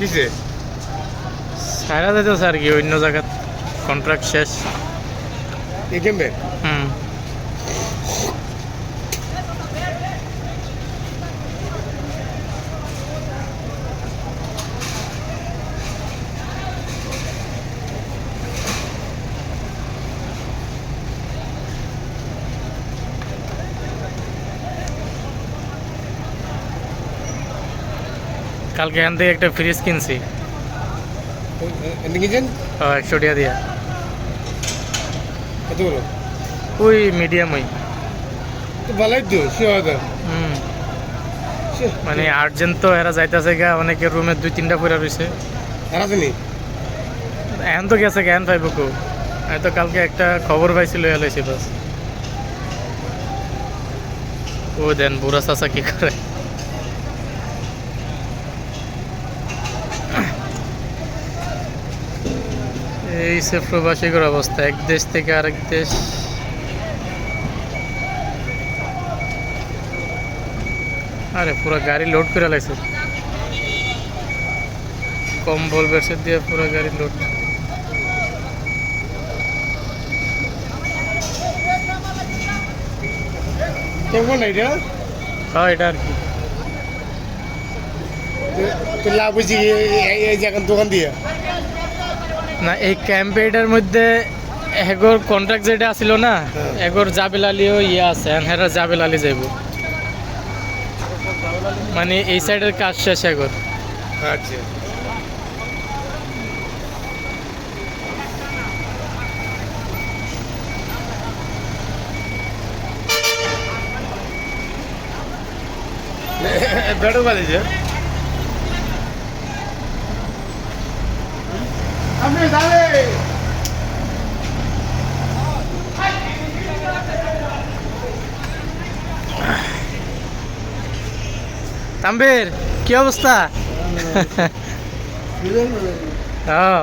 কিসে? সারা যাইতেছে স্যার কি অন্য জায়গা কন্ট্রাক্ট শেষ। এই কেমবে হুম। কালকে এখান থেকে একটা ফ্রিজ কিনছি। এনে একশো টাকা দিয়া। ওই মিডিয়াম ওই। ভালোই তো হুম। মানে আর্জেন্ট তো এরা যাইতেছে গা অনেকের রুমে দুই তিনটা পড়া রয়েছে এখন তো গেছে জ্ঞান পাইব কো। তো কালকে একটা খবর পাইছিল এলাইছি বাস। ও দেন বুড়া চাচা কি করে? এই সে প্রবাসীদের অবস্থা এক দেশ থেকে আরেক দেশ। আরে পুরো গাড়ি লোড করে লাইছে কম্বল বেডশিট দিয়ে পুরো গাড়ি লোড কেমন এটা? হ্যাঁ এটা আর কি। লাভ হয়েছে এই জায়গার দোকান দিয়ে? না, এই ক্যাম্পেটার মধ্যে এগোর কন্ট্রাক্ট যেটা আছিল না। এগোর জাবেল আলীও ইয়ে আছে হেরা জাবেল আলী যাইব। মানে এই সাইডের কাজ শেষ এগোর। আচ্ছা। বেড়ো আমি তাম্বের কি অবস্থা? হ্যাঁ।